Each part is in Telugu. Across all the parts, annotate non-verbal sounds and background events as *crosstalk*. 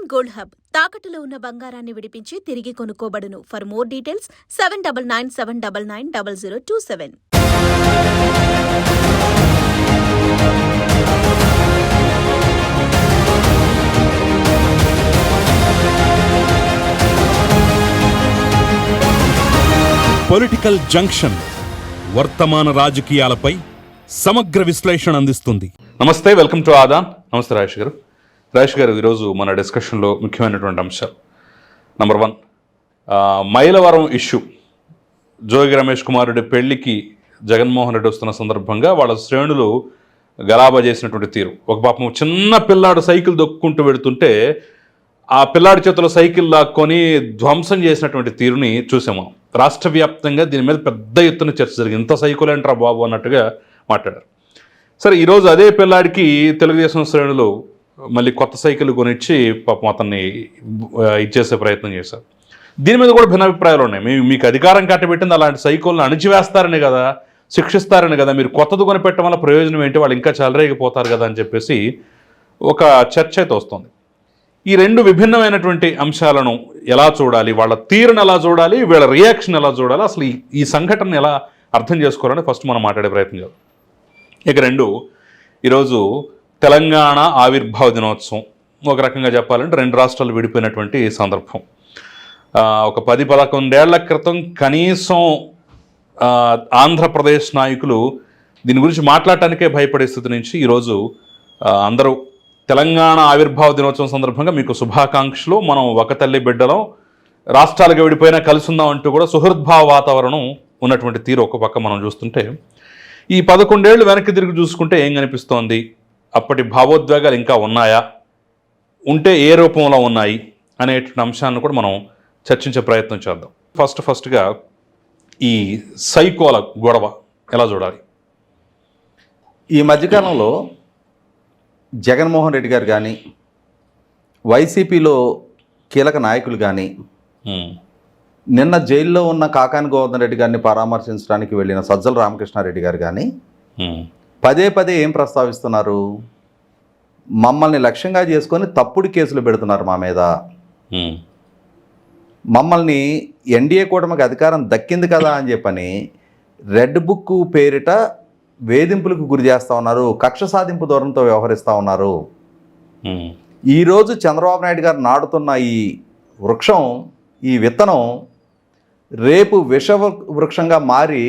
అన్కరైన్ గోల్డ్ హబ్. తాకట్టులో ఉన్న బంగారాన్ని విడిపించి తిరిగి కొనుక్కోబడును. For more details seven double nine seven double nine double zero two seven political junction వర్తమాన రాజకీయాలపై సమగ్ర విశ్లేషణ అందిస్తుంది. నమస్తే వెల్కమ్ టు ఆదాన్ నమస్తే రాజేష్ గారు. రాజేష్ గారు ఈరోజు మన డిస్కషన్లో ముఖ్యమైనటువంటి అంశాలు number one Mylavaram issue. Jogi Ramesh Kumar Reddy పెళ్ళికి జగన్మోహన్ రెడ్డి వస్తున్న సందర్భంగా వాళ్ళ శ్రేణులు గలాబా చేసినటువంటి తీరు. ఒక పాపం చిన్న పిల్లాడు సైకిల్ దొక్కుంటూ వెడుతుంటే ఆ పిల్లాడి చేతిలో సైకిల్ లాక్కొని ధ్వంసం చేసినటువంటి తీరుని చూసాము రాష్ట్ర వ్యాప్తంగా దీని మీద పెద్ద ఎత్తున చర్చ జరిగింది. ఇంత సైకిల్ ఏంట్రా బాబు అన్నట్టుగా మాట్లాడారు. సరే ఈరోజు అదే పిల్లాడికి తెలుగుదేశం శ్రేణులు మళ్ళీ కొత్త సైకిల్ కొనిచ్చి పాపం అతన్ని ఇచ్చేసే ప్రయత్నం చేశారు. దీని మీద కూడా భిన్నాభిప్రాయాలు ఉన్నాయి. మీ మీకు అధికారం కట్టబెట్టింది అలాంటి సైకిల్ని అణిచివేస్తారని కదా శిక్షిస్తారని కదా మీరు కొత్తది కొనిపెట్టడం వల్ల ప్రయోజనం ఏంటి? వాళ్ళు ఇంకా చాలరేగిపోతారు కదా అని చెప్పేసి ఒక చర్చ అయితే వస్తుంది. ఈ రెండు విభిన్నమైనటువంటి అంశాలను ఎలా చూడాలి? వాళ్ళ తీరును ఎలా చూడాలి? వీళ్ళ రియాక్షన్ ఎలా చూడాలి? అసలు ఈ సంఘటనను ఎలా అర్థం చేసుకోవాలని ఫస్ట్ మనం మాట్లాడే ప్రయత్నం చేద్దాం. ఇక రెండు ఈరోజు తెలంగాణ ఆవిర్భావ దినోత్సవం. ఒక రకంగా చెప్పాలంటే రెండు రాష్ట్రాలు విడిపోయినటువంటి సందర్భం. ఒక పది పదకొండేళ్ళ క్రితం కనీసం ఆంధ్రప్రదేశ్ నాయకులు దీని గురించి మాట్లాడటానికే భయపడే స్థితి నుంచి ఈరోజు అందరూ తెలంగాణ ఆవిర్భావ దినోత్సవం సందర్భంగా మీకు శుభాకాంక్షలు. మనం ఒక తల్లి బిడ్డలం రాష్ట్రాలుగా విడిపోయినా కలిసి అంటూ కూడా సుహృద్భావ వాతావరణం ఉన్నటువంటి తీరు ఒక పక్క మనం చూస్తుంటే ఈ పదకొండేళ్ళు వెనక్కి తిరిగి చూసుకుంటే ఏం కనిపిస్తోంది? అప్పటి భావోద్వేగాలు ఇంకా ఉన్నాయా? ఉంటే ఏ రూపంలో ఉన్నాయి? అనేటువంటి అంశాలను కూడా మనం చర్చించే ప్రయత్నం చేద్దాం. ఫస్ట్ ఫస్ట్గా ఈ సైకోల గొడవ ఎలా చూడాలి? ఈ మధ్యకాలంలో జగన్మోహన్ రెడ్డి గారు కానీ వైసీపీలో కీలక నాయకులు కానీ నిన్న జైల్లో ఉన్న కాకాని గోవర్ధన్ రెడ్డి గారిని పరామర్శించడానికి వెళ్ళిన సజ్జల రామకృష్ణారెడ్డి గారు కానీ పదే పదే ఏం ప్రస్తావిస్తున్నారు? మమ్మల్ని లక్ష్యంగా చేసుకొని తప్పుడు కేసులు పెడుతున్నారు మా మీద. మమ్మల్ని ఎన్డీఏ కూటమికి అధికారం దక్కింది కదా అని చెప్పని రెడ్ బుక్ పేరిట వేధింపులకు గురి చేస్తూ ఉన్నారు కక్ష సాధింపు ధోరణితో వ్యవహరిస్తూ ఉన్నారు. ఈరోజు చంద్రబాబు నాయుడు గారు నాటుతున్న ఈ వృక్షం ఈ విత్తనం రేపు విష వృక్షంగా మారి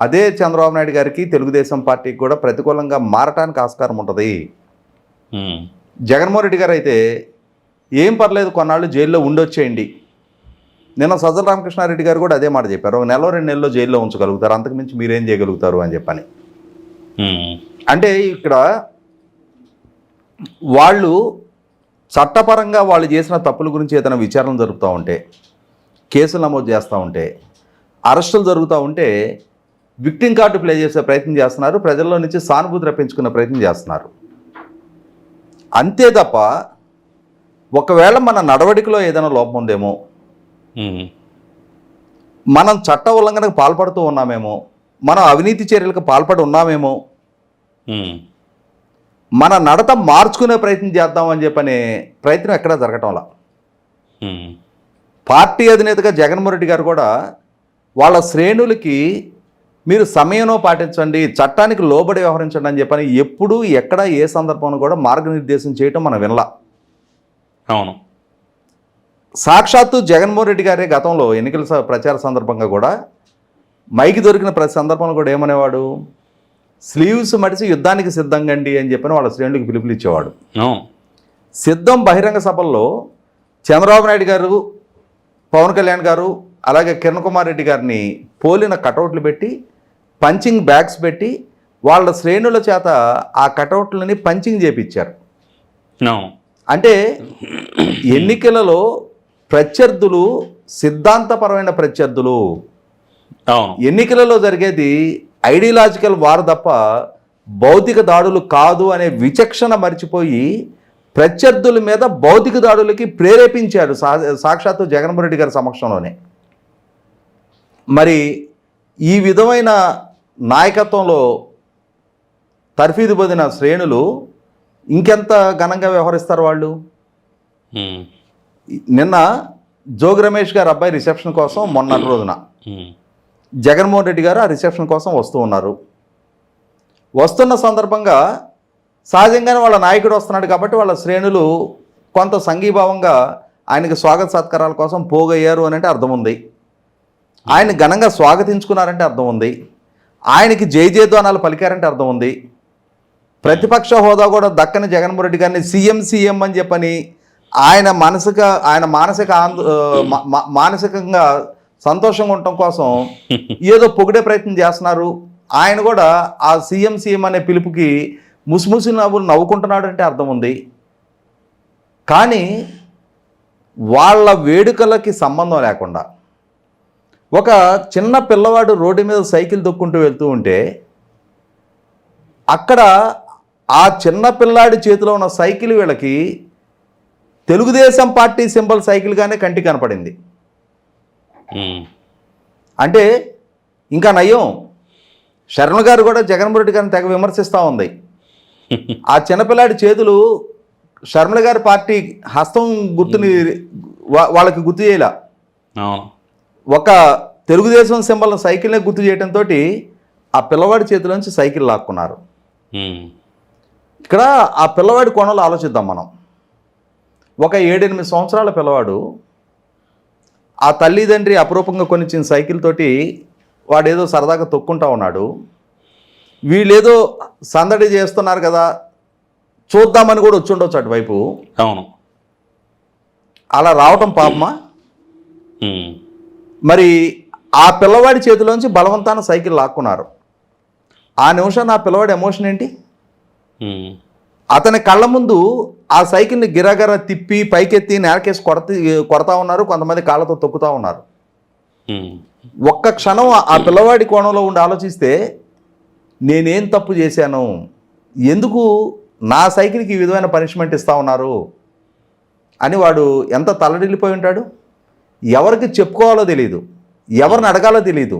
అదే చంద్రబాబు నాయుడు గారికి తెలుగుదేశం పార్టీకి కూడా ప్రతికూలంగా మారటానికి ఆస్కారం ఉంటుంది. జగన్మోహన్ రెడ్డి గారు అయితే ఏం పర్లేదు కొన్నాళ్ళు జైల్లో ఉండొచ్చేయండి. నిన్న సజ్జల రామకృష్ణారెడ్డి గారు కూడా అదే మాట చెప్పారు. ఒక నెల రెండు నెలల్లో జైల్లో ఉంచగలుగుతారు. అంతకుమించి మీరేం చేయగలుగుతారు అని చెప్పని. అంటే ఇక్కడ వాళ్ళు చట్టపరంగా వాళ్ళు చేసిన తప్పుల గురించి ఏదైనా విచారణ జరుపుతూ ఉంటే కేసులు నమోదు చేస్తూ ఉంటే అరెస్టులు జరుగుతూ ఉంటే విక్టింగ్ కార్డు ప్లే చేసే ప్రయత్నం చేస్తున్నారు. ప్రజల్లో నుంచి సానుభూతి రప్పించుకునే ప్రయత్నం చేస్తున్నారు. అంతే తప్ప ఒకవేళ మన నడవడికలో ఏదైనా లోపం ఉందేమో మనం చట్ట ఉల్లంఘనకు పాల్పడుతూ ఉన్నామేమో మనం అవినీతి చర్యలకు పాల్పడి ఉన్నామేమో మన నడత మార్చుకునే ప్రయత్నం చేద్దామని చెప్పనే ప్రయత్నం ఎక్కడా జరగటంలా పార్టీ అధినేతగా జగన్మోహన్ రెడ్డి గారు కూడా వాళ్ళ శ్రేణులకి మీరు సమయంలో పాటించండి చట్టానికి లోబడి వ్యవహరించండి అని చెప్పని ఎప్పుడూ ఎక్కడ ఏ సందర్భంలో కూడా మార్గనిర్దేశం చేయటం మనం వినలా. అవును. సాక్షాత్తు జగన్మోహన్ రెడ్డి గారే గతంలో ఎన్నికల ప్రచార సందర్భంగా కూడా మైకి దొరికిన ప్రతి సందర్భంలో కూడా ఏమనేవాడు? స్లీవ్స్ మడిచి యుద్ధానికి సిద్ధంగండి అని చెప్పని వాళ్ళ శ్రేణులకు పిలుపులు ఇచ్చేవాడు. సిద్ధం బహిరంగ సభల్లో చంద్రబాబు నాయుడు గారు పవన్ కళ్యాణ్ గారు అలాగే కిరణ్ కుమార్ రెడ్డి గారిని పోలిన కటౌట్లు పెట్టి పంచింగ్ బ్యాగ్స్ పెట్టి వాళ్ళ శ్రేణుల చేత ఆ కటౌట్లని పంచింగ్ చేపించారు అంటే ఎన్నికలలో ప్రత్యర్థులు సిద్ధాంతపరమైన ప్రత్యర్థులు. ఎన్నికలలో జరిగేది ఐడియలాజికల్ వార్ తప్ప భౌతిక దాడులు కాదు అనే విచక్షణ మర్చిపోయి ప్రత్యర్థుల మీద భౌతిక దాడులకి ప్రేరేపించాడు సా సాక్షాత్తు జగన్మోహన్ రెడ్డి గారి సమక్షంలోనే. మరి ఈ విధమైన నాయకత్వంలో తర్ఫీదు పొందిన శ్రేణులు ఇంకెంత ఘనంగా వ్యవహరిస్తారు వాళ్ళు? నిన్న జోగి రమేష్ గారు అబ్బాయి రిసెప్షన్ కోసం మొన్నటి రోజున జగన్మోహన్ రెడ్డి గారు ఆ రిసెప్షన్ కోసం వస్తూ ఉన్నారు. వస్తున్న సందర్భంగా సహజంగానే వాళ్ళ నాయకుడు వస్తున్నాడు కాబట్టి వాళ్ళ శ్రేణులు కొంత సంఘీభావంగా ఆయనకి స్వాగత సత్కారాల కోసం పోగయ్యారు అని అంటే అర్థం ఉంది ఆయన ఘనంగా స్వాగతించుకున్నారంటే అర్థం ఉంది ఆయనకి జై జయధ్వానాలు పలికారంటే అర్థం ఉంది. ప్రతిపక్ష హోదా కూడా దక్కని జగన్మోహన్ రెడ్డి గారిని సీఎం సీఎం అని చెప్పని ఆయన మానసిక ఆయన మానసిక ఆందో మానసికంగా సంతోషంగా ఉండటం కోసం *laughs* ఏదో పొగిడే ప్రయత్నం చేస్తున్నారు. ఆయన కూడా ఆ సీఎం సీఎం అనే పిలుపుకి ముసిముసి నవ్వులు నవ్వుకుంటున్నాడు అంటే అర్థం ఉంది. కానీ వాళ్ళ వేడుకలకి సంబంధం లేకుండా ఒక చిన్న పిల్లవాడు రోడ్డు మీద సైకిల్ దొక్కుంటూ వెళ్తూ ఉంటే అక్కడ ఆ చిన్న పిల్లాడి చేతిలో ఉన్న సైకిల్ వీళ్ళకి తెలుగుదేశం పార్టీ సింబల్ సైకిల్గానే కంటికి కనపడింది. అంటే ఇంకా నయం. శరణ్ గారు కూడా జగన్మోహన్ రెడ్డి గారిని తెగ విమర్శిస్తూ ఉంది. ఆ చిన్నపిల్లాడి చేతులు శర్మల గారి పార్టీ హస్తం గుర్తుని వాళ్ళకి గుర్తు చేయలే. ఒక తెలుగుదేశం సింబల్ సైకిల్నే గుర్తు చేయడంతో ఆ పిల్లవాడి చేతిలోంచి సైకిల్ లాక్కున్నారు. ఇక్కడ ఆ పిల్లవాడి కోణంలో ఆలోచిద్దాం మనం. ఒక ఏడెనిమిది సంవత్సరాల పిల్లవాడు ఆ తల్లిదండ్రి అపురూపంగా కొనిచ్చిన సైకిల్ తోటి వాడేదో సరదాగా తొక్కుంటా ఉన్నాడు. వీళ్ళేదో సందడి చేస్తున్నారు కదా చూద్దామని కూడా వచ్చి ఉండొచ్చు అటువైపు. అవును. అలా రావటం పాపమా? మరి ఆ పిల్లవాడి చేతిలోంచి బలవంతాన సైకిల్ లాక్కున్నారు. ఆ నిమిషం ఆ పిల్లవాడి ఎమోషన్ ఏంటి? అతని కళ్ళ ముందు ఆ సైకిల్ని గిరగర తిప్పి పైకెత్తి నేలకేసి కొడత కొడతా ఉన్నారు. కొంతమంది కాళ్ళతో తొక్కుతా ఉన్నారు. ఒక్క క్షణం ఆ పిల్లవాడి కోణంలో ఉండి ఆలోచిస్తే నేనేం తప్పు చేశాను? ఎందుకు నా సైకిల్కి ఈ విధమైన పనిష్మెంట్ ఇస్తా ఉన్నారు? అని వాడు ఎంత తల్లడిల్లిపోయి ఉంటాడు? ఎవరికి చెప్పుకోవాలో తెలియదు ఎవరిని అడగాలో తెలియదు.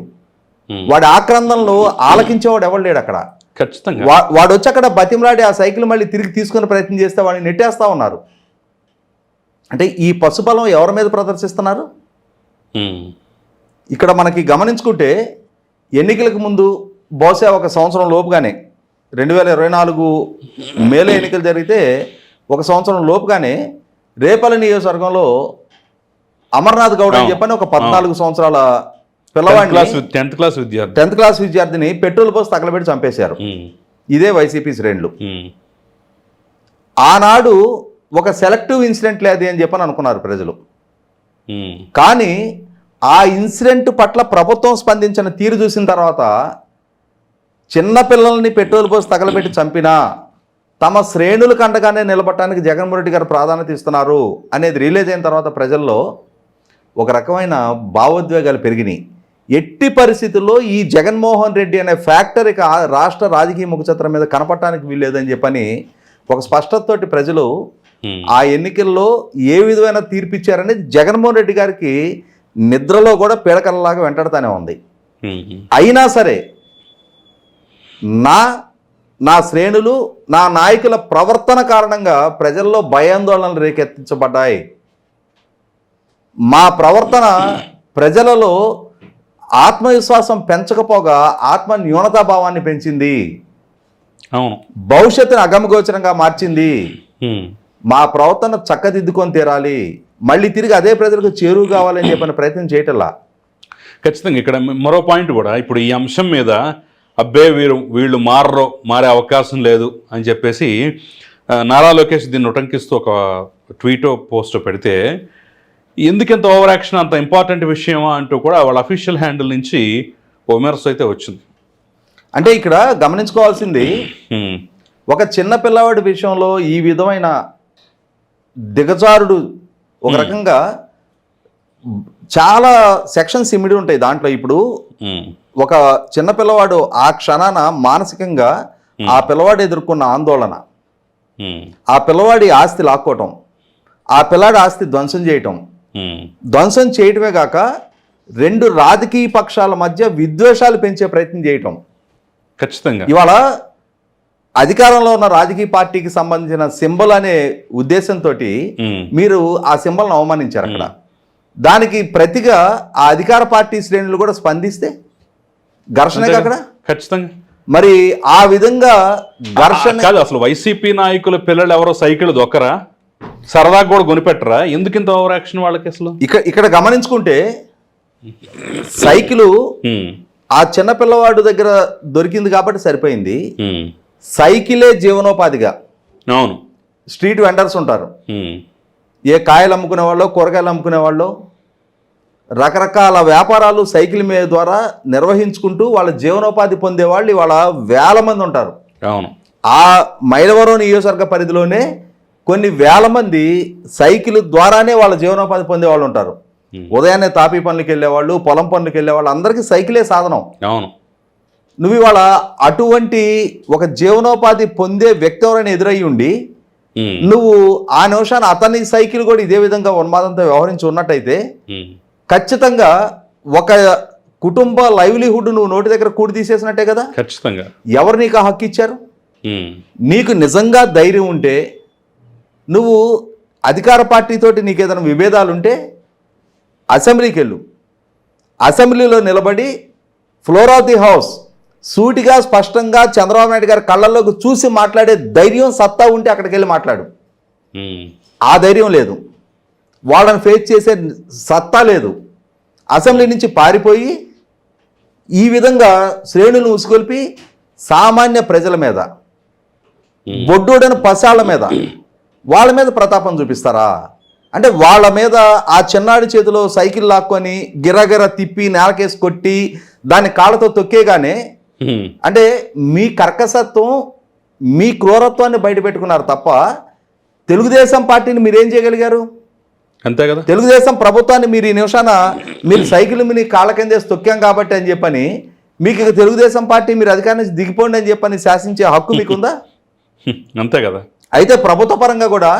వాడి ఆక్రందంలో ఆలకించేవాడు ఎవడు లేడు అక్కడ. ఖచ్చితంగా. వాడు వచ్చి అక్కడ బతిమలాడి ఆ సైకిల్ మళ్ళీ తిరిగి తీసుకునే ప్రయత్నం చేస్తే వాడిని నెట్టేస్తా ఉన్నారు. అంటే ఈ పశుబలం ఎవరి మీద ప్రదర్శిస్తున్నారు? ఇక్కడ మనకి గమనించుకుంటే ఎన్నికలకు ముందు బహుశా ఒక సంవత్సరం లోపుగానే రెండు వేల ఇరవై నాలుగు మేలో ఎన్నికలు జరిగితే ఒక సంవత్సరం లోపుగానే రేపల్లి నియోజకవర్గంలో అమర్నాథ్ గౌడ్ అని చెప్పని ఒక పద్నాలుగు సంవత్సరాల టెన్త్ క్లాస్ పిల్లవాడిని టెన్త్ క్లాస్ విద్యార్థి టెన్త్ క్లాస్ విద్యార్థిని పెట్రోల్ పోసి తగలబెట్టి చంపేశారు. ఇదే వైసీపీ శ్రేణులు. ఆనాడు ఒక సెలెక్టివ్ ఇన్సిడెంట్ లేదు అని చెప్పని అనుకున్నారు ప్రజలు. కానీ ఆ ఇన్సిడెంట్ పట్ల ప్రభుత్వం స్పందించిన తీరు చూసిన తర్వాత చిన్న పిల్లల్ని పెట్రోల్ పోసి తగలబెట్టి చంపినా తమ శ్రేణులకు అండగానే నిలబడటానికి జగన్మోహన్ రెడ్డి గారు ప్రాధాన్యత ఇస్తున్నారు అనేది రిలీజ్ అయిన తర్వాత ప్రజల్లో ఒక రకమైన భావోద్వేగాలు పెరిగినాయి. ఎట్టి పరిస్థితుల్లో ఈ జగన్మోహన్ రెడ్డి అనే ఫ్యాక్టరీకి ఆ రాష్ట్ర రాజకీయ ముఖచిత్రం మీద కనపడటానికి వీల్లేదని చెప్పని ఒక స్పష్టతతోటి ప్రజలు ఆ ఎన్నికల్లో ఏ విధమైన తీర్పు ఇచ్చారనేది జగన్మోహన్ రెడ్డి గారికి నిద్రలో కూడా పీడకలలాగా వెంటాడుతూనే ఉంది. అయినా సరే నా నా శ్రేణులు నా నాయకుల ప్రవర్తన కారణంగా ప్రజల్లో భయాందోళనలు రేకెత్తించబడ్డాయి. మా ప్రవర్తన ప్రజలలో ఆత్మవిశ్వాసం పెంచకపోగా ఆత్మ న్యూనతాభావాన్ని పెంచింది. అవును. భవిష్యత్తును అగమగోచరంగా మార్చింది. మా ప్రవర్తన చక్కదిద్దుకొని తీరాలి. మళ్ళీ తిరిగి అదే ప్రజలకు చేరువు కావాలని చెప్పిన ప్రయత్నం చేయటల్లా? ఖచ్చితంగా ఇక్కడ మరో పాయింట్ కూడా. ఇప్పుడు ఈ అంశం మీద అబ్బే వీరు వీళ్ళు మారరు మారే అవకాశం లేదు అని చెప్పేసి నారా లోకేష్ దీన్ని ఉటంకిస్తూ ఒక ట్వీటో పోస్ట్ పెడితే ఎందుకంత ఓవర్ యాక్షన్ అంత ఇంపార్టెంట్ విషయమా అంటూ కూడా వాళ్ళ అఫీషియల్ హ్యాండిల్ నుంచి విమర్శ అయితే వచ్చింది. అంటే ఇక్కడ గమనించుకోవాల్సింది ఒక చిన్న పిల్లవాడి విషయంలో ఈ విధమైన దిగజారుడు ఒక రకంగా చాలా సెక్షన్స్ ఇమిడి ఉంటాయి దాంట్లో. ఇప్పుడు ఒక చిన్న పిల్లవాడు ఆ క్షణాన మానసికంగా ఆ పిల్లవాడు ఎదుర్కొన్న ఆందోళన ఆ పిల్లవాడి ఆస్తి లాక్కోవటం ఆ పిల్లాడి ఆస్తి ధ్వంసం చేయటం ధ్వంసం చేయటమే కాక రెండు రాజకీయ పక్షాల మధ్య విద్వేషాలు పెంచే ప్రయత్నం చేయటం. ఖచ్చితంగా. ఇవాళ అధికారంలో ఉన్న రాజకీయ పార్టీకి సంబంధించిన సింబల్ అనే ఉద్దేశంతో ఉమ్, మీరు ఆ సింబల్ని అవమానించారు అక్కడ. దానికి ప్రతిగా ఆ అధికార పార్టీ శ్రేణులు కూడా స్పందిస్తే ఘర్షణ? అక్కడ ఖచ్చితంగా. మరి ఆ విధంగా ఘర్షణ కాదు అసలు వైసీపీ నాయకుల పిల్లలు ఎవరో సైకిల్ దొక్కరా? సరదాగా కూడా కొనిపెట్టరా? ఎందుకు ఇంత ఓవర్ యాక్షన్ వాళ్ళకి అసలు? ఇక్కడ ఇక్కడ గమనించుకుంటే సైకిలు ఆ చిన్న పిల్లవాడు దగ్గర దొరికింది కాబట్టి సరిపోయింది. సైకిలే జీవనోపాధిగా. అవును. స్ట్రీట్ వెండర్స్ ఉంటారు. ఏ కాయలు అమ్ముకునే వాళ్ళు కూరగాయలు అమ్ముకునే వాళ్ళు రకరకాల వ్యాపారాలు సైకిల్ మీద ద్వారా నిర్వహించుకుంటూ వాళ్ళ జీవనోపాధి పొందే వాళ్ళు ఇవాళ వేల మంది ఉంటారు. అవును. ఆ మైలవరం నియోజకవర్గ పరిధిలోనే కొన్ని వేల మంది సైకిల్ ద్వారానే వాళ్ళ జీవనోపాధి పొందే వాళ్ళు ఉంటారు. ఉదయాన్నే తాపీ పనులకు వెళ్ళేవాళ్ళు పొలం పనులకు వెళ్ళేవాళ్ళు అందరికీ సైకిలే సాధనం. అవును. నువ్వు ఇవాళ అటువంటి ఒక జీవనోపాధి పొందే వ్యక్తి ఎవరైనా ఎదురయ్యి ఉండి నువ్వు ఆ నిమిషాన్ని అతని సైకిల్ కూడా ఇదే విధంగా ఉన్మాదంతో వ్యవహరించి ఉన్నట్టయితే ఖచ్చితంగా ఒక కుటుంబ లైవ్లీహుడ్ నువ్వు నోటి దగ్గర కూడి తీసేసినట్టే కదా? ఖచ్చితంగా. ఎవరు నీకు ఆ హక్కు ఇచ్చారు? నీకు నిజంగా ధైర్యం ఉంటే నువ్వు అధికార పార్టీతోటి నీకు ఏదైనా విభేదాలు ఉంటే అసెంబ్లీకి వెళ్ళు అసెంబ్లీలో నిలబడి ఫ్లోర్ ఆఫ్ ది హౌస్ సూటిగా స్పష్టంగా చంద్రబాబు నాయుడు గారి కళ్ళల్లోకి చూసి మాట్లాడే ధైర్యం సత్తా ఉంటే అక్కడికి వెళ్ళి మాట్లాడు ఆ ధైర్యం లేదు. వాళ్ళని ఫేస్ చేసే సత్తా లేదు. అసెంబ్లీ నుంచి పారిపోయి ఈ విధంగా శ్రేణులను ఉసుకొల్పి సామాన్య ప్రజల మీద బొడ్డోడని పసాళ్ళ మీద వాళ్ళ మీద ప్రతాపం చూపిస్తారా? అంటే వాళ్ళ మీద ఆ చిన్నాడి చేతిలో సైకిల్ లాక్కొని గిరగిర తిప్పి నేలకేసి కొట్టి దాన్ని కాళ్ళతో తొక్కేగానే అంటే మీ కర్కసత్వం మీ క్రూరత్వాన్ని బయట పెట్టుకున్నారు తప్ప తెలుగుదేశం పార్టీని మీరేం చేయగలిగారు? అంతే కదా. తెలుగుదేశం ప్రభుత్వాన్ని మీరు ఈ నిమిషాన మీరు సైకిల్ మీ కాళ్ళ కిందేసి తొక్కాం కాబట్టి అని చెప్పని మీకు ఇక తెలుగుదేశం పార్టీ మీరు అధికారం నుంచి దిగిపోండి అని చెప్పని శాసించే హక్కు మీకుందా? *laughs* అంతే కదా. అయితే ప్రభుత్వ పరంగా కూడా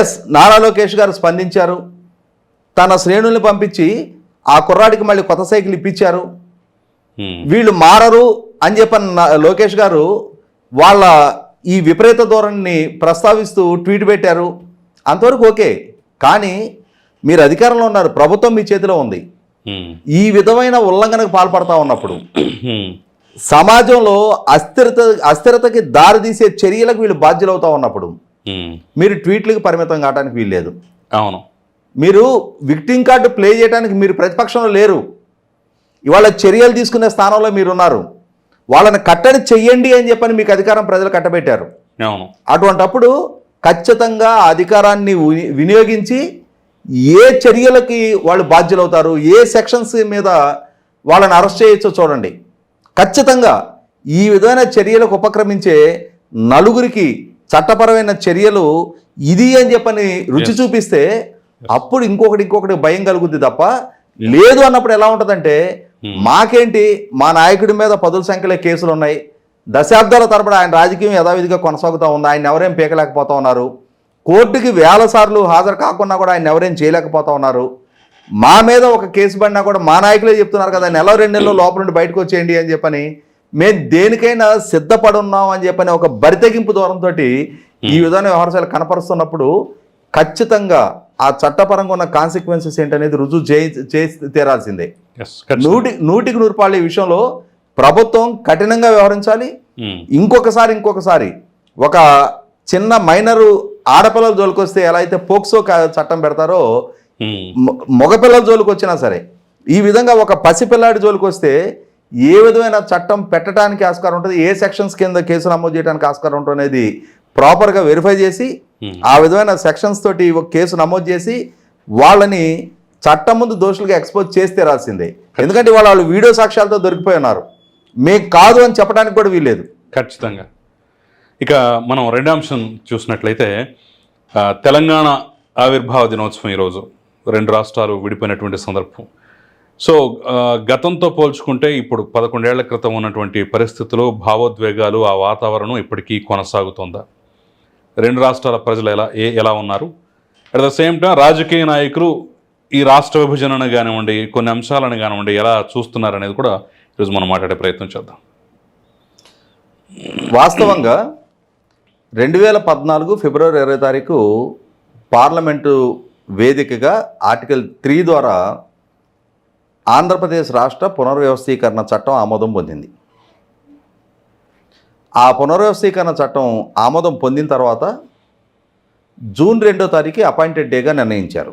ఎస్ నారా లోకేష్ గారు స్పందించారు. తన శ్రేణుల్ని పంపించి ఆ కుర్రాడికి మళ్ళీ కొత్త సైకిల్ ఇప్పించారు. వీళ్ళు మారరు అని చెప్పని లోకేష్ గారు వాళ్ళ ఈ విపరీత ధోరణిని ప్రస్తావిస్తూ ట్వీట్ పెట్టారు. అంతవరకు ఓకే. కానీ మీరు అధికారంలో ఉన్నారు. ప్రభుత్వం మీ చేతిలో ఉంది. ఈ విధమైన ఉల్లంఘనకు పాల్పడతా ఉన్నప్పుడు సమాజంలో అస్థిరత అస్థిరతకి దారితీసే చర్యలకు వీళ్ళు బాధ్యులవుతా ఉన్నప్పుడు మీరు ట్వీట్లకు పరిమితం కావడానికి వీల్లేదు. అవును. మీరు విక్టింగ్ కార్డు ప్లే చేయడానికి మీరు ప్రతిపక్షంలో లేరు. ఇవాళ చర్యలు తీసుకునే స్థానంలో మీరు ఉన్నారు వాళ్ళని కట్టడి చెయ్యండి అని చెప్పని మీకు అధికారం ప్రజలు కట్టబెట్టారు. అవును. అటువంటప్పుడు ఖచ్చితంగా అధికారాన్ని వినియోగించి ఏ చర్యలకి వాళ్ళు బాధ్యులవుతారు ఏ సెక్షన్స్ మీద వాళ్ళని అరెస్ట్ చేయొచ్చో చూడండి. ఖచ్చితంగా ఈ విధమైన చర్యలకు ఉపక్రమించే నలుగురికి చట్టపరమైన చర్యలు ఇది అని చెప్పని రుచి చూపిస్తే అప్పుడు ఇంకొకటి ఇంకొకటి భయం కలుగుద్ది తప్ప లేదు అన్నప్పుడు ఎలా ఉంటుందంటే మాకేంటి మా నాయకుడి మీద పదుల సంఖ్యలో కేసులు ఉన్నాయి. దశాబ్దాల తరబడి ఆయన రాజకీయం యథావిధిగా కొనసాగుతూ ఉంది. ఆయన ఎవరేం పీకలేకపోతా ఉన్నారు. కోర్టుకి వేల సార్లు హాజరు కాకుండా కూడా ఆయన ఎవరేం చేయలేకపోతా ఉన్నారు. మా మీద ఒక కేసు పడినా కూడా మా నాయకులే చెప్తున్నారు కదా నెల రెండు నెలలు లోపల నుండి బయటకు వచ్చేయండి అని చెప్పని మేము దేనికైనా సిద్ధపడున్నాం అని చెప్పని ఒక బరితెగింపు దూరంతో ఈ విధమైన వ్యవహారాలు కనపరుస్తున్నప్పుడు ఖచ్చితంగా ఆ చట్టపరంగా ఉన్న కాన్సిక్వెన్సెస్ ఏంటనేది రుజువు చేయి చేసి తీరాల్సిందే. నూటి నూటికి నూరు పాళ్ళు ఈ విషయంలో ప్రభుత్వం కఠినంగా వ్యవహరించాలి. ఉమ్, ఇంకొకసారి ఇంకొకసారి ఒక చిన్న మైనరు ఆడపిల్లల జోలికి వస్తే ఎలా అయితే పోక్సో చట్టం పెడతారో మగపిల్లల జోలికి వచ్చినా సరే ఈ విధంగా ఒక పసిపిల్లాడి జోలికి వస్తే ఏ విధమైన చట్టం పెట్టడానికి ఆస్కారం ఉంటుంది ఏ సెక్షన్స్ కింద కేసు నమోదు చేయడానికి ఆస్కారం ఉంటుంది అనేది ప్రాపర్గా వెరిఫై చేసి. ఆ విధమైన సెక్షన్స్ తోటి ఒక కేసు నమోదు చేసి వాళ్ళని చట్టం ముందు దోషులుగా ఎక్స్పోజ్ చేస్తే రాసిందే. ఎందుకంటే వాళ్ళు వాళ్ళు వీడియో సాక్ష్యాలతో దొరికిపోయి ఉన్నారు. మేము కాదు అని చెప్పడానికి కూడా వీల్లేదు. ఖచ్చితంగా. ఇక మనం రెండో అంశం చూసినట్లయితే తెలంగాణ ఆవిర్భావ దినోత్సవం ఈరోజు. రెండు రాష్ట్రాలు విడిపోయినటువంటి సందర్భం. సో గతంతో పోల్చుకుంటే ఇప్పుడు పదకొండేళ్ళ క్రితం ఉన్నటువంటి పరిస్థితులు భావోద్వేగాలు ఆ వాతావరణం ఇప్పటికీ కొనసాగుతోందా? రెండు రాష్ట్రాల ప్రజలు ఎలా ఏ ఎలా ఉన్నారు? అట్ ద సేమ్ టైం రాజకీయ నాయకులు ఈ రాష్ట్ర విభజనను కానివ్వండి కొన్ని అంశాలను కానివ్వండి ఎలా చూస్తున్నారు అనేది కూడా ఈరోజు మనం మాట్లాడే ప్రయత్నం చేద్దాం. వాస్తవంగా రెండు వేల పద్నాలుగు ఫిబ్రవరి ఇరవై తారీఖు పార్లమెంటు వేదికగా ఆర్టికల్ త్రీ ద్వారా ఆంధ్రప్రదేశ్ రాష్ట్ర పునర్వ్యవస్థీకరణ చట్టం ఆమోదం పొందింది. ఆ పునర్వ్యవస్థీకరణ చట్టం ఆమోదం పొందిన తర్వాత జూన్ రెండో తారీఖు అపాయింటెడ్ డేగా నిర్ణయించారు.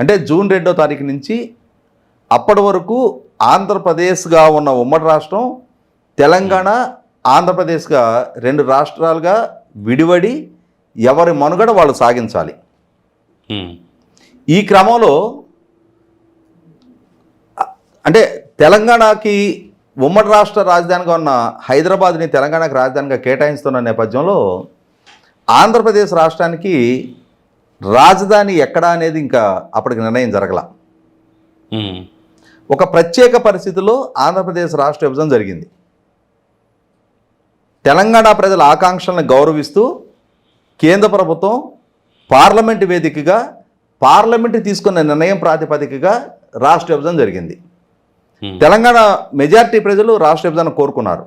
అంటే జూన్ రెండో తారీఖు నుంచి అప్పటి వరకు ఆంధ్రప్రదేశ్గా ఉన్న ఉమ్మడి రాష్ట్రం తెలంగాణ ఆంధ్రప్రదేశ్గా రెండు రాష్ట్రాలుగా విడివడి ఎవరి మనుగడ వాళ్ళు సాగించాలి. ఈ క్రమంలో అంటే తెలంగాణకి ఉమ్మడి రాష్ట్ర రాజధానిగా ఉన్న హైదరాబాద్ని తెలంగాణకు రాజధానిగా కేటాయిస్తున్న నేపథ్యంలో ఆంధ్రప్రదేశ్ రాష్ట్రానికి రాజధాని ఎక్కడా అనేది ఇంకా అప్పటికి నిర్ణయం జరగల. ఒక ప్రత్యేక పరిస్థితిలో ఆంధ్రప్రదేశ్ రాష్ట్ర విభజన జరిగింది. తెలంగాణ ప్రజల ఆకాంక్షలను గౌరవిస్తూ కేంద్ర ప్రభుత్వం పార్లమెంటు వేదికగా పార్లమెంటు తీసుకున్న నిర్ణయం ప్రాతిపదికగా రాష్ట్ర విభజన జరిగింది. తెలంగాణ మెజారిటీ ప్రజలు రాష్ట్ర విభజన కోరుకున్నారు.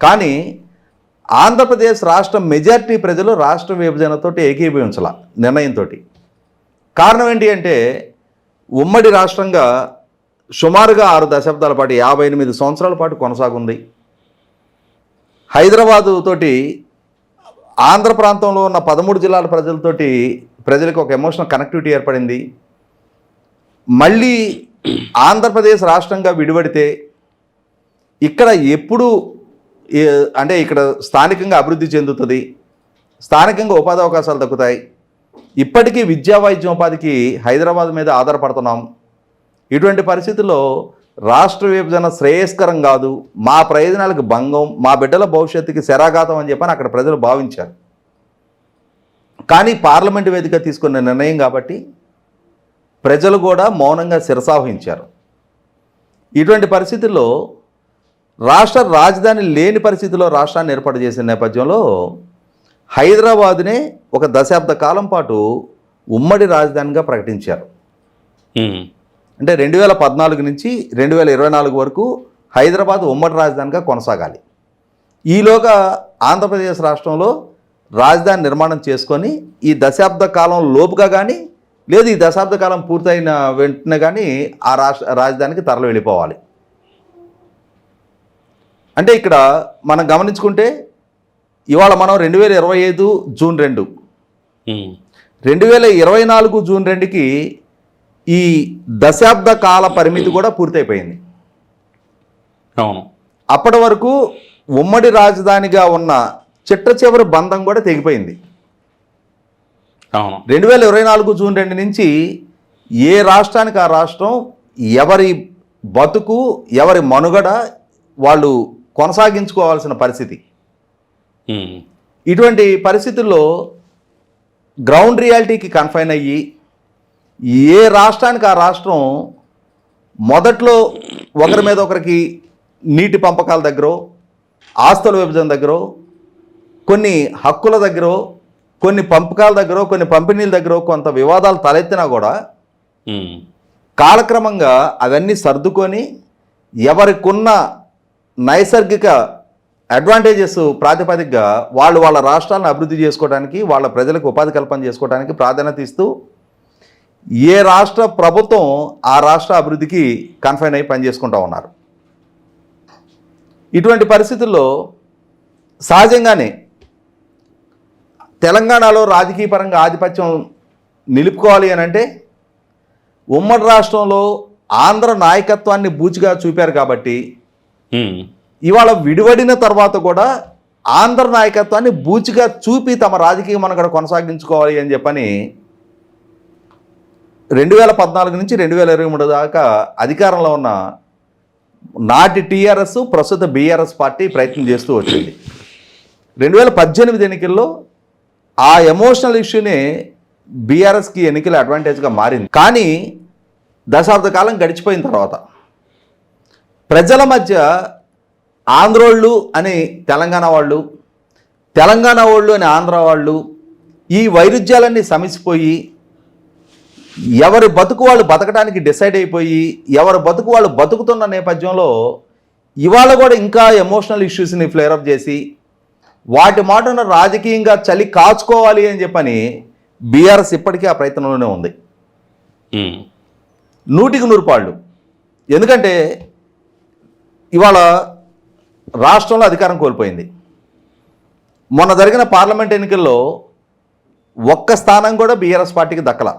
కానీ ఆంధ్రప్రదేశ్ రాష్ట్ర మెజారిటీ ప్రజలు రాష్ట్ర విభజనతోటి ఏకీభవించాల నిర్ణయంతో కారణం ఏంటి అంటే ఉమ్మడి రాష్ట్రంగా సుమారుగా ఆరు దశాబ్దాల పాటు యాభై ఎనిమిది సంవత్సరాల పాటు కొనసాగుంది. హైదరాబాదు తోటి ఆంధ్ర ప్రాంతంలో ఉన్న పదమూడు జిల్లాల ప్రజలతోటి ప్రజలకు ఒక ఎమోషనల్ కనెక్టివిటీ ఏర్పడింది. మళ్ళీ ఆంధ్రప్రదేశ్ రాష్ట్రంగా విడిపడితే ఇక్కడ ఎప్పుడు అంటే ఇక్కడ స్థానికంగా అభివృద్ధి చెందుతుంది స్థానికంగా ఉపాధి అవకాశాలు దక్కుతాయి. ఇప్పటికీ విద్యా వైద్యం ఉపాధికి హైదరాబాద్ మీద ఆధారపడుతున్నాం. ఇటువంటి పరిస్థితుల్లో రాష్ట్ర విభజన శ్రేయస్కరం కాదు మా ప్రయోజనాలకు భంగం మా బిడ్డల భవిష్యత్తుకి శరాఘాతం అని చెప్పని అక్కడ ప్రజలు భావించారు. కానీ పార్లమెంటు వేదిక తీసుకున్న నిర్ణయం కాబట్టి ప్రజలు కూడా మౌనంగా శిరసావహించారు. ఇటువంటి పరిస్థితుల్లో రాష్ట్ర రాజధాని లేని పరిస్థితిలో రాష్ట్రాన్ని ఏర్పాటు చేసిన నేపథ్యంలో హైదరాబాదునే ఒక దశాబ్ద కాలం పాటు ఉమ్మడి రాజధానిగా ప్రకటించారు. అంటే రెండు వేల పద్నాలుగు నుంచి రెండు వేల ఇరవై నాలుగు వరకు హైదరాబాద్ ఉమ్మడి రాజధానిగా కొనసాగాలి. ఈలోగా ఆంధ్రప్రదేశ్ రాష్ట్రంలో రాజధాని నిర్మాణం చేసుకొని ఈ దశాబ్ద కాలం లోపుగా కానీ లేదు ఈ దశాబ్ద కాలం పూర్తయిన వెంటనే కానీ ఆ రాష్ట్ర రాజధానికి తరలి వెళ్ళిపోవాలి. అంటే ఇక్కడ మనం గమనించుకుంటే ఇవాళ మనం రెండు వేల ఇరవై ఐదు జూన్ రెండు. రెండు వేల ఇరవై నాలుగు జూన్ రెండుకి ఈ దశాబ్ద కాల పరిమితి కూడా పూర్తయిపోయింది. అవును. అప్పటి వరకు ఉమ్మడి రాజధానిగా ఉన్న చిట్ట చివరి బంధం కూడా తెగిపోయింది. అవును. రెండు వేల ఇరవై నాలుగు జూన్ రెండు నుంచి ఏ రాష్ట్రానికి ఆ రాష్ట్రం ఎవరి బతుకు ఎవరి మనుగడ వాళ్ళు కొనసాగించుకోవాల్సిన పరిస్థితి. ఇటువంటి పరిస్థితుల్లో గ్రౌండ్ రియాలిటీకి కన్ఫైన్ అయ్యి ఏ రాష్ట్రానికి ఆ రాష్ట్రం మొదట్లో ఒకరి మీద ఒకరికి నీటి పంపకాల దగ్గర ఆస్తుల విభజన దగ్గర కొన్ని హక్కుల దగ్గర కొన్ని పంపకాల దగ్గర కొన్ని పంపిణీల దగ్గర కొంత వివాదాలు తలెత్తినా కూడా కాలక్రమంగా అవన్నీ సర్దుకొని ఎవరికున్న నైసర్గిక అడ్వాంటేజెస్ ప్రాతిపదికగా వాళ్ళు వాళ్ళ రాష్ట్రాలను అభివృద్ధి చేసుకోవడానికి వాళ్ళ ప్రజలకు ఉపాధి కల్పన చేసుకోవడానికి ప్రాధాన్యత ఇస్తూ ఏ రాష్ట్ర ప్రభుత్వం ఆ రాష్ట్ర అభివృద్ధికి కన్ఫైన్ అయి పనిచేసుకుంటూ ఉన్నారు? ఇటువంటి పరిస్థితుల్లో సహజంగానే తెలంగాణలో రాజకీయ పరంగా ఆధిపత్యం నిలుపుకోవాలి అని అంటే ఉమ్మడి రాష్ట్రంలో ఆంధ్ర నాయకత్వాన్ని బూచిగా చూపారు కాబట్టి ఇవాళ విడివడిన తర్వాత కూడా ఆంధ్ర నాయకత్వాన్ని బూచిగా చూపి తమ రాజకీయ మనుగడ కొనసాగించుకోవాలి అని చెప్పని రెండు వేల పద్నాలుగు నుంచి రెండు వేల ఇరవై మూడు దాకా అధికారంలో ఉన్న నాటి టీఆర్ఎస్ ప్రస్తుత బీఆర్ఎస్ పార్టీ ప్రయత్నం చేస్తూ వచ్చింది. రెండు వేల పద్దెనిమిది ఎన్నికల్లో ఆ ఎమోషనల్ ఇష్యూనే బీఆర్ఎస్కి ఎన్నికల అడ్వాంటేజ్గా మారింది. కానీ దశాబ్ద కాలం గడిచిపోయిన తర్వాత ప్రజల మధ్య ఆంధ్రోళ్ళు అని తెలంగాణ వాళ్ళు తెలంగాణ వాళ్ళు అని ఆంధ్ర వాళ్ళు ఈ వైరుధ్యాలన్నీ సమిసిపోయి ఎవరి బతుకు వాళ్ళు బతకడానికి డిసైడ్ అయిపోయి ఎవరి బతుకు వాళ్ళు బతుకుతున్న నేపథ్యంలో ఇవాళ కూడా ఇంకా ఎమోషనల్ ఇష్యూస్ని ఫ్లేరప్ చేసి వాటి మాటను రాజకీయంగా చలి కాచుకోవాలి అని చెప్పని బీఆర్ఎస్ ఇప్పటికీ ఆ ప్రయత్నంలోనే ఉంది. నూటికి నూరు పాళ్ళు. ఎందుకంటే ఇవాళ రాష్ట్రంలో అధికారం కోల్పోయింది. మొన్న జరిగిన పార్లమెంట్ ఎన్నికల్లో ఒక్క స్థానం కూడా బీఆర్ఎస్ పార్టీకి దక్కల.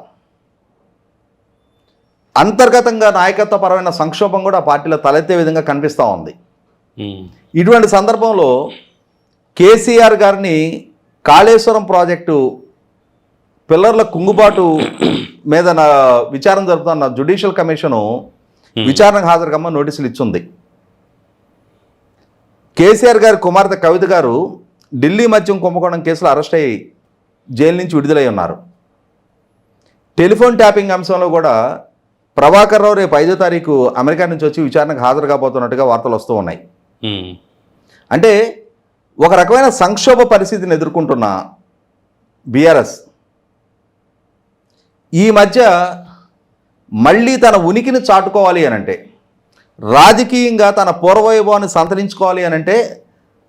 అంతర్గతంగా నాయకత్వపరమైన సంక్షోభం కూడా ఆ పార్టీలో తలెత్తే విధంగా కనిపిస్తూ ఉంది. ఇటువంటి సందర్భంలో కేసీఆర్ గారిని కాళేశ్వరం ప్రాజెక్టు పిల్లర్ల కుంగుబాటు మీద నా విచారణ జరుపుతున్న జ్యుడిషియల్ కమిషను విచారణకు హాజరు కమ్మ నోటీసులు ఇచ్చింది. కేసీఆర్ గారి కుమార్తె కవిత గారు ఢిల్లీ మద్యం కుంభకోణం కేసులో అరెస్ట్ అయ్యి జైలు నుంచి విడుదలై ఉన్నారు. టెలిఫోన్ ట్యాపింగ్ అంశంలో కూడా ప్రభాకర్ రావు రేపు ఐదో తారీఖు అమెరికా నుంచి వచ్చి విచారణకు హాజరు కాబోతున్నట్టుగా వార్తలు వస్తూ ఉన్నాయి. అంటే ఒక రకమైన సంక్షోభ పరిస్థితిని ఎదుర్కొంటున్న బీఆర్ఎస్ ఈ మధ్య మళ్ళీ తన ఉనికిని చాటుకోవాలి అని అంటే రాజకీయంగా తన పూర్వవైభవాన్ని సంతరించుకోవాలి అని అంటే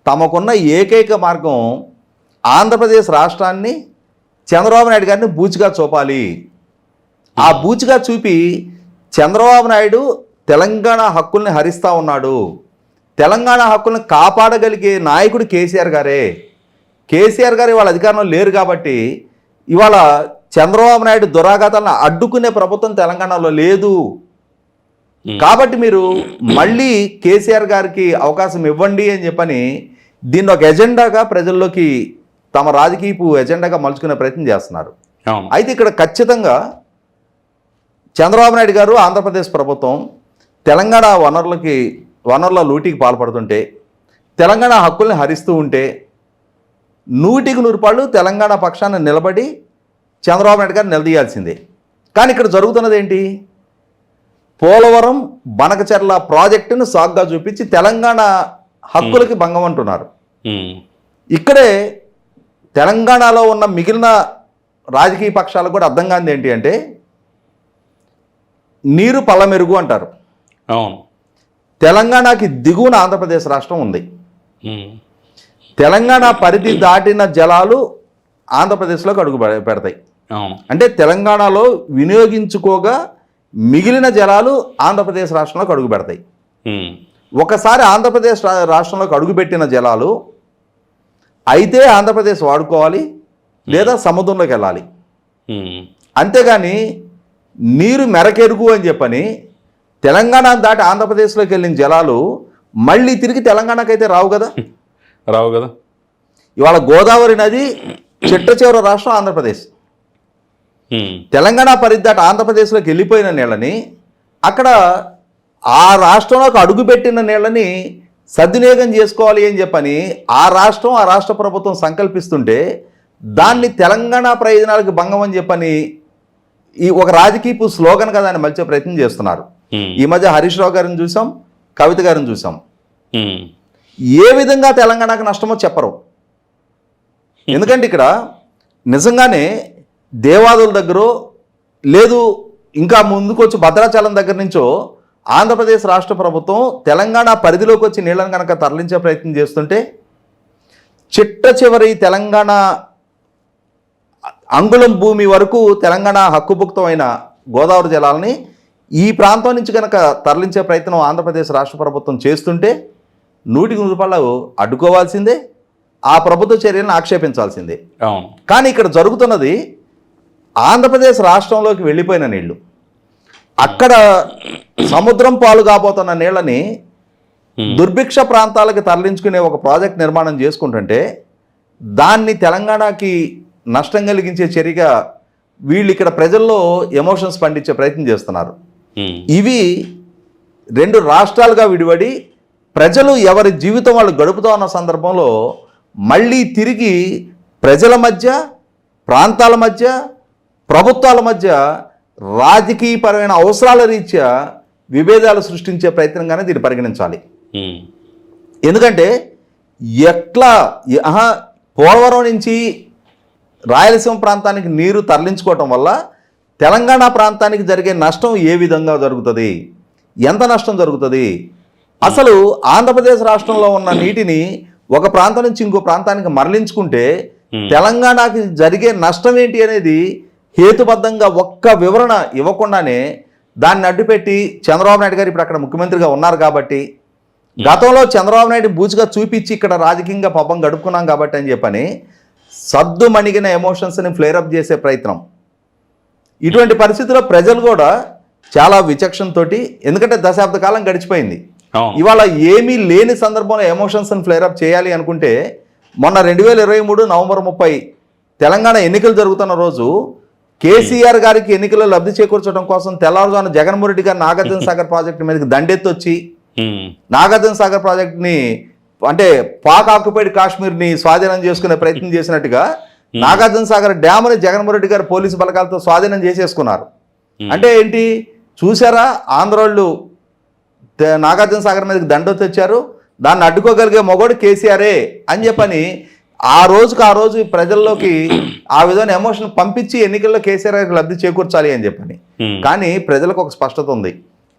తమకున్న ఏకైక మార్గం ఆంధ్రప్రదేశ్ రాష్ట్రాన్ని చంద్రబాబు నాయుడు గారిని బూచిగా చూపాలి. ఆ బూచిగా చూపి చంద్రబాబు నాయుడు తెలంగాణ హక్కుల్ని హరిస్తా ఉన్నాడు. తెలంగాణ హక్కుల్ని కాపాడగలిగే నాయకుడు కేసీఆర్ గారే. కేసీఆర్ గారు ఇవాళ అధికారంలో లేరు కాబట్టి ఇవాళ చంద్రబాబు నాయుడు దురాఘాతాలను అడ్డుకునే ప్రభుత్వం తెలంగాణలో లేదు. కాబట్టి మీరు మళ్ళీ కేసీఆర్ గారికి అవకాశం ఇవ్వండి అని చెప్పని దీన్ని ఒక ఎజెండాగా ప్రజల్లోకి తమ రాజకీయపు ఎజెండాగా మలుచుకునే ప్రయత్నం చేస్తున్నారు. అయితే ఇక్కడ ఖచ్చితంగా చంద్రబాబు నాయుడు గారు ఆంధ్రప్రదేశ్ ప్రభుత్వం తెలంగాణ వనరులకి వనరుల లూటీకి పాల్పడుతుంటే తెలంగాణ హక్కుల్ని హరిస్తూ ఉంటే నూటికి నూరు పాళ్ళు తెలంగాణ పక్షాన నిలబడి చంద్రబాబు నాయుడు గారు నిలదీయాల్సిందే. కానీ ఇక్కడ జరుగుతున్నది ఏంటి? పోలవరం బనకచెర్ల ప్రాజెక్టును సాగ్గా చూపించి తెలంగాణ హక్కులకి భంగం అంటున్నారు. ఇక్కడే తెలంగాణలో ఉన్న మిగిలిన రాజకీయ పక్షాలకు కూడా అర్థం కానిది ఏంటి అంటే నీరు పల్లమెరుగు అంటారు. అవును. తెలంగాణకి దిగువన ఆంధ్రప్రదేశ్ రాష్ట్రం ఉంది. తెలంగాణ పరిధి దాటిన జలాలు ఆంధ్రప్రదేశ్లోకి అడుగు పెడతాయి. అంటే తెలంగాణలో వినియోగించుకోగా మిగిలిన జలాలు ఆంధ్రప్రదేశ్ రాష్ట్రంలోకి అడుగు పెడతాయి. ఒకసారి ఆంధ్రప్రదేశ్ రాష్ట్రంలోకి అడుగుపెట్టిన జలాలు అయితే ఆంధ్రప్రదేశ్ వాడుకోవాలి లేదా సముద్రంలోకి వెళ్ళాలి. అంతేగాని నీరు మెరకెరుగు అని చెప్పని తెలంగాణ దాటి ఆంధ్రప్రదేశ్లోకి వెళ్ళిన జలాలు మళ్ళీ తిరిగి తెలంగాణకైతే రావు కదా? *laughs* రావు కదా. ఇవాళ గోదావరి నది చిట్ట చివరి రాష్ట్రం ఆంధ్రప్రదేశ్. తెలంగాణ పరిధి దాటి ఆంధ్రప్రదేశ్లోకి వెళ్ళిపోయిన నీళ్ళని అక్కడ ఆ రాష్ట్రంలోకి అడుగుపెట్టిన నీళ్ళని సద్వినియోగం చేసుకోవాలి అని చెప్పని ఆ రాష్ట్రం ఆ రాష్ట్ర ప్రభుత్వం సంకల్పిస్తుంటే దాన్ని తెలంగాణ ప్రయోజనాలకు భంగం అని చెప్పని ఈ ఒక రాజకీయపు స్లోగన్గా దాన్ని మలిచే ప్రయత్నం చేస్తున్నారు. ఈ మధ్య హరీష్ రావు గారిని చూసాం కవిత గారిని చూసాం. ఏ విధంగా తెలంగాణకు నష్టమో చెప్పరు. ఎందుకంటే ఇక్కడ నిజంగానే దేవాదుల దగ్గర లేదు ఇంకా ముందుకు వచ్చి భద్రాచలం దగ్గర నుంచో ఆంధ్రప్రదేశ్ రాష్ట్ర ప్రభుత్వం తెలంగాణ పరిధిలోకి వచ్చి నీళ్ళని కనుక తరలించే ప్రయత్నం చేస్తుంటే చిట్ట చివరి తెలంగాణ అంగుళం భూమి వరకు తెలంగాణ హక్కుభుక్తమైన గోదావరి జలాలని ఈ ప్రాంతం నుంచి కనుక తరలించే ప్రయత్నం ఆంధ్రప్రదేశ్ రాష్ట్ర ప్రభుత్వం చేస్తుంటే నూటికి నూరు రూపాయలు అడ్డుకోవాల్సిందే ఆ ప్రభుత్వ చర్యలను ఆక్షేపించాల్సిందే. అవును. కానీ ఇక్కడ జరుగుతున్నది ఆంధ్రప్రదేశ్ రాష్ట్రంలోకి వెళ్ళిపోయిన నీళ్ళు. అక్కడ సముద్రం పాలు కాబోతున్న నీళ్ళని. దుర్భిక్ష ప్రాంతాలకు తరలించుకునే ఒక ప్రాజెక్ట్ నిర్మాణం చేసుకుంటుంటే దాన్ని తెలంగాణకి నష్టం కలిగించే చర్యగా వీళ్ళు ఇక్కడ ప్రజల్లో ఎమోషన్స్ పండించే ప్రయత్నం చేస్తున్నారు. ఇవి రెండు రాష్ట్రాలుగా విడివడి ప్రజలు ఎవరి జీవితం వాళ్ళు గడుపుతూ ఉన్న సందర్భంలో మళ్ళీ తిరిగి ప్రజల మధ్య ప్రాంతాల మధ్య ప్రభుత్వాల మధ్య రాజకీయపరమైన అవసరాల రీత్యా విభేదాలు సృష్టించే ప్రయత్నంగానే దీన్ని పరిగణించాలి. ఎందుకంటే ఎట్లా పోలవరం నుంచి రాయలసీమ ప్రాంతానికి నీరు తరలించుకోవటం వల్ల తెలంగాణ ప్రాంతానికి జరిగే నష్టం ఏ విధంగా జరుగుతుంది? ఎంత నష్టం జరుగుతుంది? అసలు ఆంధ్రప్రదేశ్ రాష్ట్రంలో ఉన్న నీటిని ఒక ప్రాంతం నుంచి ఇంకో ప్రాంతానికి మరలించుకుంటే తెలంగాణకి జరిగే నష్టం ఏంటి అనేది హేతుబద్ధంగా ఒక్క వివరణ ఇవ్వకుండానే దాన్ని అడ్డుపెట్టి చంద్రబాబు నాయుడు గారు ఇప్పుడు అక్కడ ముఖ్యమంత్రిగా ఉన్నారు కాబట్టి గతంలో చంద్రబాబు నాయుడు బూజుగా చూపించి ఇక్కడ రాజకీయంగా పబ్బం గడుపుకున్నాం కాబట్టి అని చెప్పని సద్దు మణిగిన ఎమోషన్స్ని ఫ్లేరప్ చేసే ప్రయత్నం. ఇటువంటి పరిస్థితుల్లో ప్రజలు కూడా చాలా విచక్షణతోటి ఎందుకంటే దశాబ్ద కాలం గడిచిపోయింది. ఇవాళ ఏమీ లేని సందర్భంలో ఎమోషన్స్ని ఫ్లేరప్ చేయాలి అనుకుంటే మొన్న రెండు వేల ఇరవై మూడు నవంబర్ ముప్పై తెలంగాణ ఎన్నికలు జరుగుతున్న రోజు కేసీఆర్ గారికి ఎన్నికల్లో లబ్ధి చేకూర్చడం కోసం తెల్లవారుజామున జగన్మోహన్ రెడ్డి గారు నాగార్జున సాగర్ ప్రాజెక్టు మీదకి దండెత్తొచ్చి నాగార్జున సాగర్ ప్రాజెక్ట్ని అంటే పాక్ ఆక్యుపైడ్ కాశ్మీర్ని స్వాధీనం చేసుకునే ప్రయత్నం చేసినట్టుగా నాగార్జున సాగర్ డ్యామ్ని జగన్మోహన్ రెడ్డి గారు పోలీసు బలగాలతో స్వాధీనం చేసేసుకున్నారు. అంటే ఏంటి? చూసారా ఆంధ్రోళ్ళు నాగార్జున సాగర్ మీదకి దండ తెచ్చారు దాన్ని అడ్డుకోగలిగే మొగోడు కేసీఆరే అని చెప్పని ఆ రోజుకు ఆ రోజు ప్రజల్లోకి ఆ విధమైన ఎమోషన్ పంపించి ఎన్నికల్లో కేసీఆర్ గారికి లబ్ధి చేకూర్చాలి అని చెప్పని. కానీ ప్రజలకు ఒక స్పష్టత ఉంది.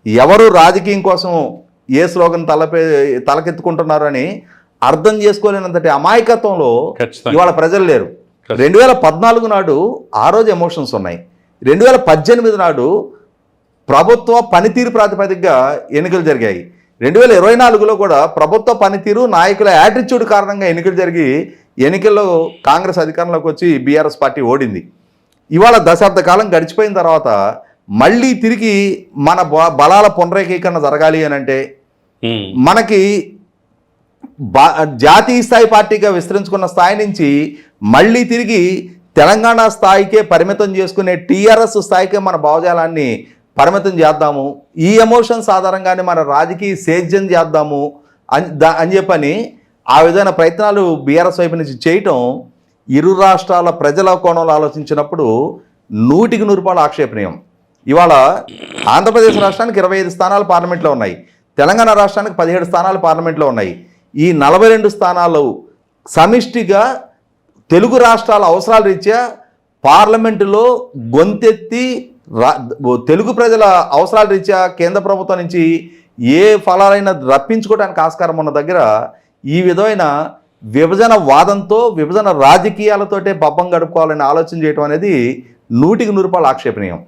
ఎవరు రాజకీయం కోసం ఏ స్లోగన్ తలపే తలకెత్తుకుంటున్నారు అని అర్థం చేసుకోలేనంతటి అమాయకత్వంలో. ఇవాళ ప్రజలు లేరు. రెండు వేల పద్నాలుగు నాడు ఆ రోజు ఎమోషన్స్ ఉన్నాయి. రెండు వేల పద్దెనిమిది నాడు ప్రభుత్వ పనితీరు ప్రాతిపదికగా ఎన్నికలు జరిగాయి. రెండు వేల ఇరవై నాలుగులో కూడా ప్రభుత్వ పనితీరు నాయకుల యాటిట్యూడ్ కారణంగా ఎన్నికలు జరిగి ఎన్నికల్లో కాంగ్రెస్ అధికారంలోకి వచ్చి బీఆర్ఎస్ పార్టీ ఓడింది. ఇవాళ దశాబ్ద కాలం గడిచిపోయిన తర్వాత మళ్ళీ తిరిగి మన బ- బలాల పునరేకీకరణ జరగాలి అని అంటే మనకి బా జాతీయ స్థాయి పార్టీగా విస్తరించుకున్న స్థాయి నుంచి మళ్ళీ తిరిగి తెలంగాణ స్థాయికే పరిమితం చేసుకునే టీఆర్ఎస్ స్థాయికే మన భావజాలాన్ని పరిమితం చేద్దాము. ఈ ఎమోషన్స్ ఆధారంగానే మన రాజకీయ సేద్యం చేద్దాము అని అని చెప్పని ఆ విధమైన ప్రయత్నాలు బీఆర్ఎస్ వైపు నుంచి చేయటం ఇరు రాష్ట్రాల ప్రజల కోణంలో ఆలోచించినప్పుడు నూటికి నూరు రూపాయలు ఆక్షేపణీయం. ఇవాళ ఆంధ్రప్రదేశ్ రాష్ట్రానికి ఇరవై ఐదు స్థానాలు పార్లమెంట్లో ఉన్నాయి. తెలంగాణ రాష్ట్రానికి పదిహేడు స్థానాలు పార్లమెంట్లో ఉన్నాయి. ఈ నలభై రెండు స్థానాలు సమిష్టిగా తెలుగు రాష్ట్రాల అవసరాల రీత్యా పార్లమెంటులో గొంతెత్తి రా తెలుగు ప్రజల అవసరాల రీత్యా కేంద్ర ప్రభుత్వం నుంచి ఏ ఫలాలైనా రప్పించుకోవడానికి ఆస్కారం ఉన్న దగ్గర ఈ విధమైన విభజన వాదంతో విభజన రాజకీయాలతోటే పబ్బం గడుపుకోవాలని ఆలోచన చేయడం అనేది నూటికి నూరు రూపాయలు ఆక్షేపణీయం.